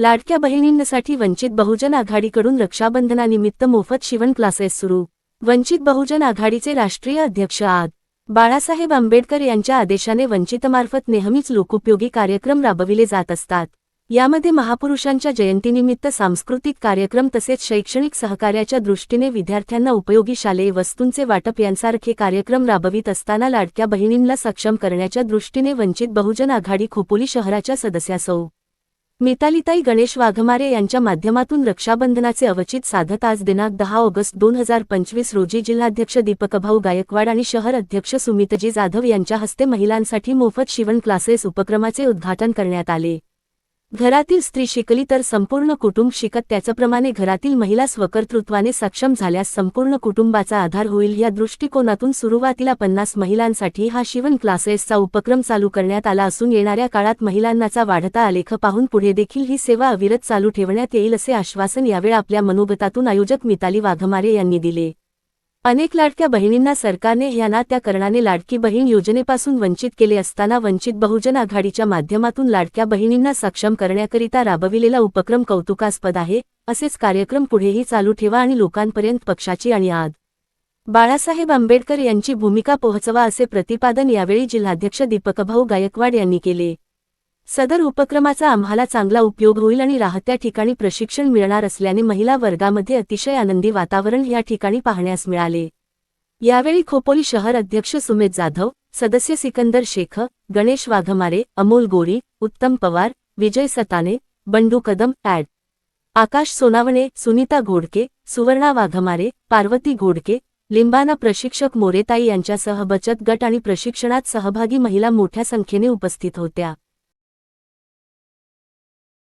लाडक्या बहिणींसाठी वंचित बहुजन आघाडीकडून रक्षाबंधनानिमित्त मोफत शिवण क्लासेस सुरू. वंचित बहुजन आघाडीचे राष्ट्रीय अध्यक्ष आद. बाळासाहेब आंबेडकर यांच्या आदेशाने वंचितमार्फत नेहमीच लोकोपयोगी कार्यक्रम राबविले जात असतात. यामध्ये महापुरुषांच्या जयंतीनिमित्त सांस्कृतिक कार्यक्रम तसेच शैक्षणिक सहकार्याच्या दृष्टीने विद्यार्थ्यांना उपयोगी शालेय वस्तूंचे वाटप यांसारखे कार्यक्रम राबवित असताना लाडक्या बहिणींना सक्षम करण्याच्या दृष्टीने वंचित बहुजन आघाडी खोपोली शहराच्या सदस्यासौ मितालीताई गणेश वाघमारे यांच्या माध्यमातून रक्षाबंधनाचे अवचित साधत आज दिनांक दहा ऑगस्ट दोन हजार पंचवीस रोजी जिल्हाध्यक्ष दीपकभाऊ गायकवाड आणि शहर अध्यक्ष सुमितजी जाधव यांच्या हस्ते महिलांसाठी मोफत शिवण क्लासेस उपक्रमाचे उद्घाटन करण्यात आले. घरातील स्त्री शिकली तर संपूर्ण कुटुंब शिकत त्याचप्रमाणे घरातील महिला स्वकर्तृत्वाने सक्षम झाल्यास संपूर्ण कुटुंबाचा आधार होईल. या दृष्टिकोनातून सुरुवातीला पन्नास महिलांसाठी हा शिवण क्लासेसचा उपक्रम चालू करण्यात आला असून येणाऱ्या काळात महिलांनाचा वाढता आलेख पाहून पुढे देखील ही सेवा अविरत चालू ठेवण्यात येईल असे आश्वासन यावेळी आपल्या मनोगतातून आयोजक मिताली वाघमारे यांनी दिले. अनेक लाडक्या बहिणींना सरकारने ह्या त्या कारणाने लाडकी बहीण योजनेपासून वंचित केले असताना वंचित बहुजन आघाडीच्या माध्यमातून लाडक्या बहिणींना सक्षम करण्याकरिता राबविलेला उपक्रम कौतुकास्पद आहे असेच कार्यक्रम पुढेही चालू ठेवा आणि लोकांपर्यंत पक्षाची आणि आद. बाळासाहेब आंबेडकर यांची भूमिका पोहोचवा असे प्रतिपादन यावेळी जिल्हाध्यक्ष दीपकभाऊ गायकवाड यांनी केले. सदर उपक्रमाचा आम्हाला चांगला उपयोग होईल आणि राहत्या ठिकाणी प्रशिक्षण मिळणार असल्याने महिला वर्गामध्ये अतिशय आनंदी वातावरण या ठिकाणी पाहण्यास मिळाले. यावेळी खोपोली शहर अध्यक्ष सुमेध जाधव सदस्य सिकंदर शेख गणेश वाघमारे अमोल गोरी उत्तम पवार विजय सताने बंडू कदम ॲड. आकाश सोनावणे सुनीता घोडके सुवर्णा वाघमारे पार्वती घोडके लिंबाना प्रशिक्षक मोरेताई यांच्यासह बचत गट आणि प्रशिक्षणात सहभागी महिला मोठ्या संख्येने उपस्थित होत्या.